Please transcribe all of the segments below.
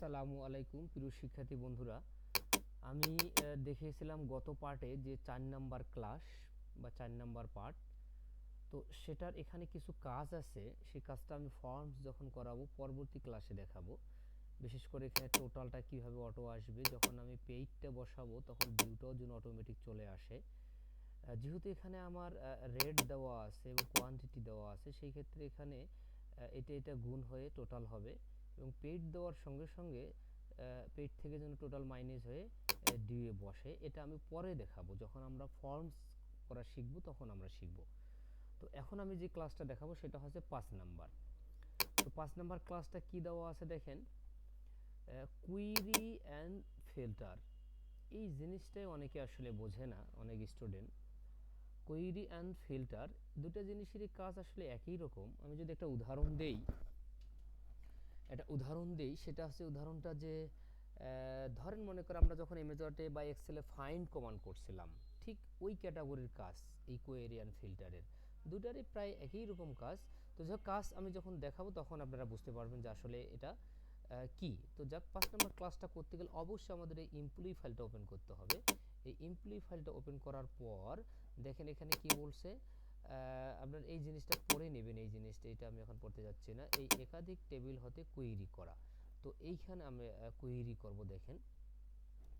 আসসালামু আলাইকুম, প্রিয় শিক্ষার্থী বন্ধুরা। আমি দেখিয়েছিলাম গত পার্টে যে চার নাম্বার ক্লাস বা চার নাম্বার পার্ট। তো সেটার এখানে কিছু কাজ আছে, সেই কাজটা আমি ফর্মস যখন করাবো, পরবর্তী ক্লাসে দেখাবো। বিশেষ করে এখানে টোটালটা কীভাবে অটো আসবে, যখন আমি পেইডটা বসাবো, তখন ভিউটাও যেন অটোমেটিক চলে আসে। যেহেতু এখানে আমার রেট দেওয়া আছে এবং কোয়ান্টিটি দেওয়া আছে, সেই ক্ষেত্রে এখানে এটা এটা গুণ হয়ে টোটাল হবে। এবং পেইড দেওয়ার সঙ্গে সঙ্গে পেইড থেকে যেন টোটাল মাইনাস হয়ে ডিএ বসে। এটা আমি পরে দেখাবো। যখন আমরা ফর্মস করা শিখব, তখন আমরা শিখব। তো এখন আমি যে ক্লাসটা দেখাবো, সেটা হচ্ছে পাঁচ নাম্বার। তো পাঁচ নাম্বার ক্লাসটা কি দেওয়া আছে দেখেন? কুইরি অ্যান্ড ফিল্টার এই জিনিসটাই অনেকে আসলে বোঝে না, অনেক স্টুডেন্ট কোয়েরি অ্যান্ড ফিল্টার দুটো জিনিসেরই কাজ আসলে একই রকম। আমি যদি একটা উদাহরণ দেই উদাহরণ দিই, সেটা হচ্ছে উদাহরণটা যে ধরেন মনে করে আমরা যখন এমেজটে বা এক্সেলে ফাইন্ড কমান্ড করছিলাম, ঠিক ওই ক্যাটাগরির কাজ এই ফিল্টারের দুটারই প্রায় একই রকম কাজ। তো যাক, কাজ আমি যখন দেখাবো তখন আপনারা বুঝতে পারবেন যে আসলে এটা কি। তো যাক, পাঁচ নম্বর ক্লাসটা করতে গেলে অবশ্যই আমাদের এই ইমপ্লয়ি ফাইলটা ওপেন করতে হবে। এই ইমপ্লয়ি ফাইলটা ওপেন করার পর, দেখেন এখানে কি বলছে? আপনার এই জিনিসটা পড়ে নেবেন, এই জিনিসটা, এটা আমি এখন পড়তে যাচ্ছি না। এই একাধিক টেবিল হতে কুইরি করা। তো এইখানে আমি কুইরি করব, দেখেন।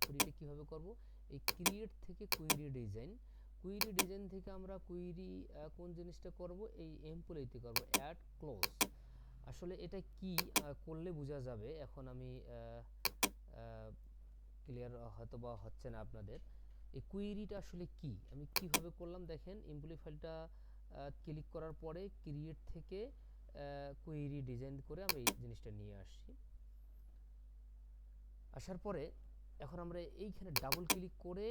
কুইরিটা কীভাবে করব? এই ক্রিয়েট থেকে কুইরি ডিজাইন কুইরি ডিজাইন থেকে আমরা কুইরি কোন জিনিসটা করব? এই এমপ্লয়িতে করব অ্যাড ক্লোজ আসলে এটা কি করলে বোঝা যাবে। এখন আমি ক্লিয়ার হয়তো বা হচ্ছে না আপনাদের। এই কুইরিটা আসলে কি? আমি কীভাবে করলাম? দেখেন এমপ্লয়ি ফাইলটা ক্লিক করার পরে ক্রিয়েট থেকে কুইরি ডিজাইন করে আমি এই জিনিসটা নিয়ে আসছি। আসার পরে এখন আমরা এইখানে ডাবল ক্লিক করে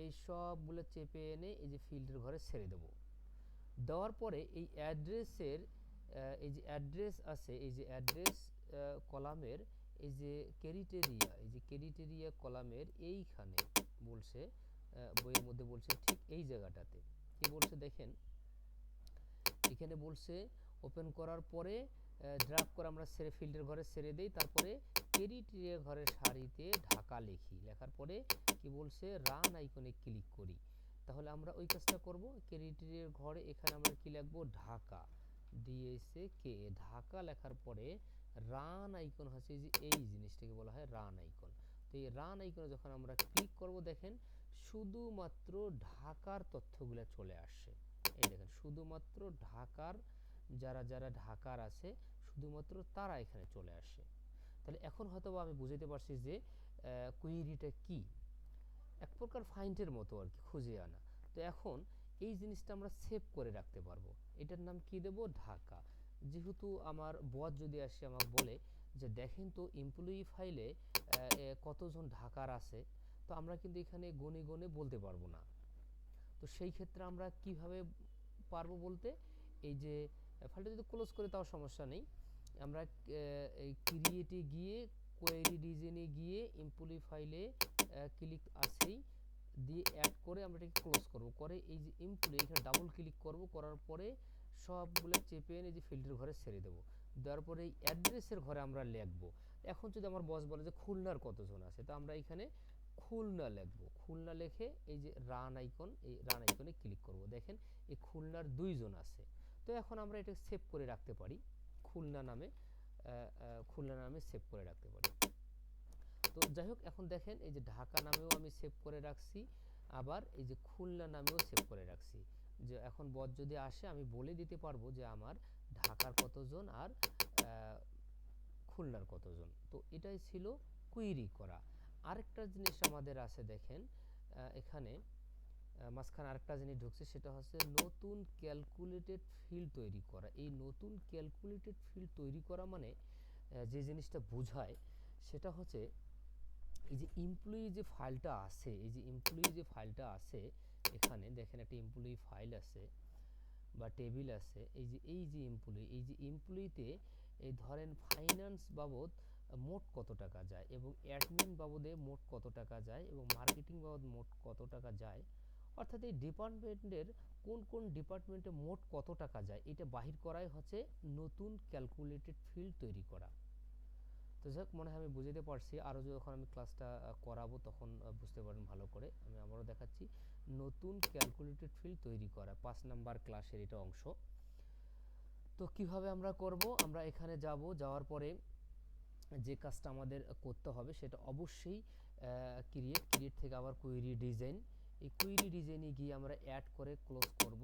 এই সবগুলো চেপে এনে এই যে ফিল্ডের ঘরে ছেড়ে দেব। দেওয়ার পরে এই অ্যাড্রেসের এই যে অ্যাড্রেস আছে, এই যে অ্যাড্রেস কলামের, এই যে ক্যারিটেরিয়া এই যে ক্যারিটেরিয়া কলামের এইখানে বলছে বইয়ের মধ্যে বলছে, ঠিক এই জায়গাটাতে। কি বলছে দেখেন? এখানে বলছে ওপেন করার পরে ড্রাফট করে আমরা সেরে ফিল্ডের ঘরে সেরে দেই, তারপরে ক্যারিটেরিয়া ঘরের সারিতে ঢাকা লিখি। লেখার পরে কি বলছে? রান আইকনে ক্লিক করি। তাহলে আমরা ওই কাজটা করব। ক্যারিটেরিয়ার ঘরে এখানে আমরা কি লিখব? ঢাকা। ডিএসএ কে? ঢাকা লেখার পরে রান আইকন হচ্ছে যে এই জিনিসটাকে বলা হয় রান আইকন এই রান আইকনে যখন আমরা ক্লিক করব, দেখেন শুধুমাত্র ঢাকার তথ্যগুলো চলে আসছে। এই দেখেন, শুধুমাত্র ঢাকার, যারা যারা ঢাকার আছে, শুধুমাত্র তারা এখানে চলে আসে তাহলে এখন হয়তোবা আমি বুঝতে পারছি যে কুইরিটা কি? এক প্রকার ফাইন্ডের মতো আর কি, খুঁজে আনা। তো এখন এই জিনিসটা আমরা সেভ করে রাখতে পারব। এটার নাম কি দেব? ঢাকা। যেহেতু আমার বস যদি আসে, আমাকে বলে যে দেখেন তো এমপ্লয়ি ফাইলে কতজন ঢাকার আছে, তো আমরা কিন্তু এখানে গনে গনে বলতে পারব না। তো সেই ক্ষেত্রে আমরা কীভাবে পারব বলতে, এই যে ফাইলটা যদি ক্লোজ করে তাও সমস্যা নেই। আমরা এই ক্রিয়েটে গিয়ে কোয়েরি ডিজাইনে গিয়ে এমপ্লয়ি ফাইলে ক্লিক আসেই দিয়ে অ্যাড করে আমরা এটাকে ক্লোজ করব। করে এই যে এমপ্লয়ি এখানে ডাবল ক্লিক করব। করার পরে সবগুলো চেপে এনে যে ফিল্ডের ঘরে ছেড়ে দেবো। দেওয়ার পরে এই অ্যাড্রেসের ঘরে আমরা লিখব। এখন যদি আমার বস বলে যে খুলনার কতজন আছে, তো আমরা এখানে খুলনা লিখব। খুলনা লিখে এই যে রান আইকন এই রান আইকনে ক্লিক করব। দেখেন, এই খুলনার দুইজন আছে। তো এখন আমরা এটা সেভ করে রাখতে পারি। খুলনা নামে খুলনা নামে সেভ করে রাখতে পারি। তো যাই হোক, এখন দেখেন, এই যে ঢাকা নামেও আমি সেভ করে রাখছি, আবার এই যে খুলনা নামেও সেভ করে রাখছি। যে এখন বদ যদি আসে, আমি বলে দিতে পারব যে আমার ঢাকার কতজন আর খুলনার কতজন। তো এটাই ছিল কুইরি করা। আরেকটা জিনিস আমাদের আছে দেখেন এখানে মাঝখানে আরেকটা জিনিস ঢুকছে, সেটা হচ্ছে নতুন ক্যালকুলেটেড ফিল্ড তৈরি করা। এই নতুন ক্যালকুলেটেড ফিল্ড তৈরি করা মানে যে জিনিসটা বোঝায়, সেটা হচ্ছে এই যে এমপ্লয়ি যে ফাইলটা আছে, এই যে এমপ্লয়ি যে ফাইলটা আছে এখানে দেখেন একটা এমপ্লয়ি ফাইল আছে বা টেবিল আছে। এই যে এই যে এমপ্লয়ি এই যে এমপ্লয়িতে এই ধরেন ফাইন্যান্স বাবদ মোট কত টাকা যায় এবং অ্যাডমিন বাবদে মোট কত টাকা যায় এবং মার্কেটিং বাবদ মোট কত টাকা যায়, অর্থাৎ এই ডিপার্টমেন্টের কোন কোন ডিপার্টমেন্টে মোট কত টাকা যায়, এটা বাহির করাই হচ্ছে নতুন ক্যালকুলেটেড ফিল্ড তৈরি করা। তো যাই মনে হয় আমি বুঝাতে পারছি। আরও যখন আমি ক্লাসটা করাবো তখন বুঝতে পারবেন ভালো করে। আমি আবারও দেখাচ্ছি। নতুন ক্যালকুলেটেড ফিল্ড তৈরি করা, পাঁচ নাম্বার ক্লাসের এটা অংশ। তো কীভাবে আমরা করব? আমরা এখানে যাব, যাওয়ার পরে যে কাজটা আমাদের করতে হবে সেটা অবশ্যই ক্রিয়েট ক্রিয়েট থেকে আবার কুইরি ডিজাইন এই কুইরি ডিজাইনে গিয়ে আমরা অ্যাড করে ক্লোজ করব।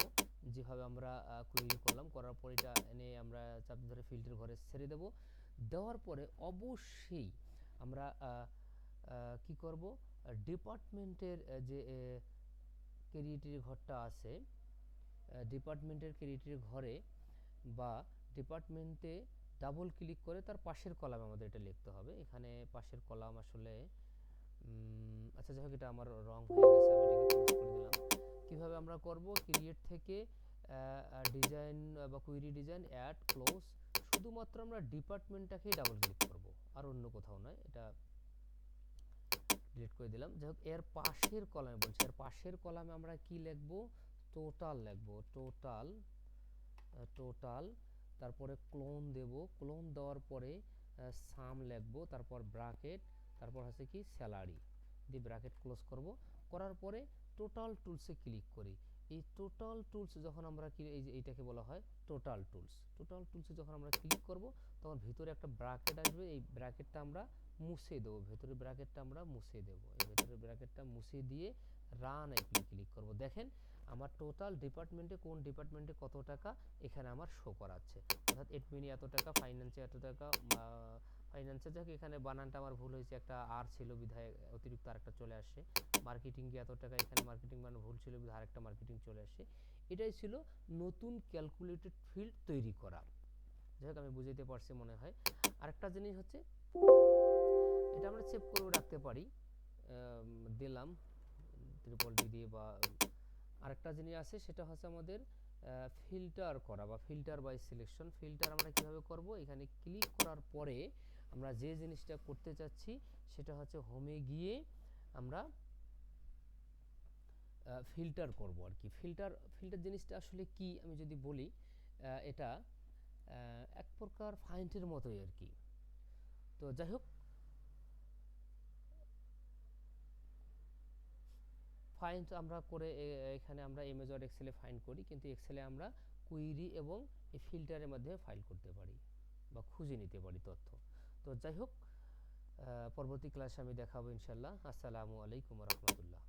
যেভাবে আমরা কুইরি করলাম, করার পর এটা এনে আমরা চাপ ধরে ফিল্টার ঘরে ছেড়ে দেব। দেওয়ার পরে অবশ্যই আমরা কি করব? ডিপার্টমেন্টের যে ক্রিয়েটিভ ঘরটা আছে ডিপার্টমেন্টের ক্রিয়েটিভ ঘরে বা ডিপার্টমেন্টে ডাবল ক্লিক করে তার পাশের কলামে আমাদের এটা লিখতে হবে। এখানে পাশের কলাম আসলে আচ্ছা যাই হোক, এটা আমার রং হয়ে গেছে, আমি এটাকে ক্লোজ করে দিলাম। কীভাবে আমরা করব? ক্রিয়েট থেকে ডিজাইন বা কুইরি ডিজাইন অ্যাড ক্লোজ শুধুমাত্র আমরা ডিপার্টমেন্টটাকেই ডাবল ক্লিক করব, আর অন্য কোথাও নয়, এটা ডিলিট করে দিলাম। যাই হোক, এর পাশের কলামে বলছি, এর পাশের কলামে আমরা কি লিখব? টোটাল লিখব টোটাল টোটাল তারপরে ক্লোন দেব। ক্লোন দেওয়ার পরে সাম লিখব, তারপর ব্র্যাকেট তারপর হচ্ছে কি স্যালারি দিয়ে ব্র্যাকেট ক্লোজ করব। করার পরে টোটাল টুলসে ক্লিক করি। এই টোটাল টুলস যখন আমরা কি, এই যে এইটাকে বলা হয় টোটাল টুলস টোটাল টুলসে যখন আমরা ক্লিক করব, তখন ভিতরে একটা ব্র্যাকেট আসবে, এই ব্র্যাকেটটা আমরা মুছে দেবো ভেতরে ব্র্যাকেটটা আমরা মুছে দেবো, এই ভেতরে ব্র্যাকেটটা মুছে দিয়ে রান আইকনে ক্লিক করব। দেখেন, আমার টোটাল ডিপার্টমেন্টে কোন ডিপার্টমেন্টে কত টাকা এখানে আমার শো করাচ্ছে। অর্থাৎ এডমিনে এত টাকা ফাইন্যান্সে এত টাকা ফাইন্যান্সে যাক, এখানে বানানটা আমার ভুল হয়েছে। একটা আর ছিল বিধায় অতিরিক্ত আরেকটা চলে আসে। মার্কেটিংয়ে এত টাকা এখানে মার্কেটিং মানে ভুল ছিল বিধায় আরেকটা মার্কেটিং চলে আসে। এটাই ছিল নতুন ক্যালকুলেটেড ফিল্ড তৈরি করা। যাই হোক আমি বুঝাইতে পারছি মনে হয়। আরেকটা জিনিস হচ্ছে, এটা আমরা সেভ করেও রাখতে পারি। দিলাম ট্রিপল ডি দিয়ে বা আরেকটা জিনিস আছে, সেটা হচ্ছে আমাদের ফিল্টার করা বা ফিল্টার বাই সিলেকশন ফিল্টার আমরা কীভাবে করব? এখানে ক্লিক করার পরে আমরা যে জিনিসটা করতে চাচ্ছি, সেটা হচ্ছে হোমে গিয়ে আমরা ফিল্টার করব আর কি। ফিল্টার ফিল্টার জিনিসটা আসলে কি আমি যদি বলি এটা এক প্রকার ফাইন্টের মতোই আর কি। তো যাই হোক ফাইন্ড আমরা করে এখানে আমরা এমএজ ওয়ার্ড এক্সেলে ফাইন্ড করি, কিন্তু এক্সেলে আমরা কুইরি এবং এই ফিল্টারের মাধ্যমে ফাইল করতে পারি বা খুঁজে নিতে পারি তথ্য। তো যাই হোক পরবর্তী ক্লাসে আমি দেখাবো ইনশাল্লাহ আসসালামু আলাইকুম রহমতুল্লাহ।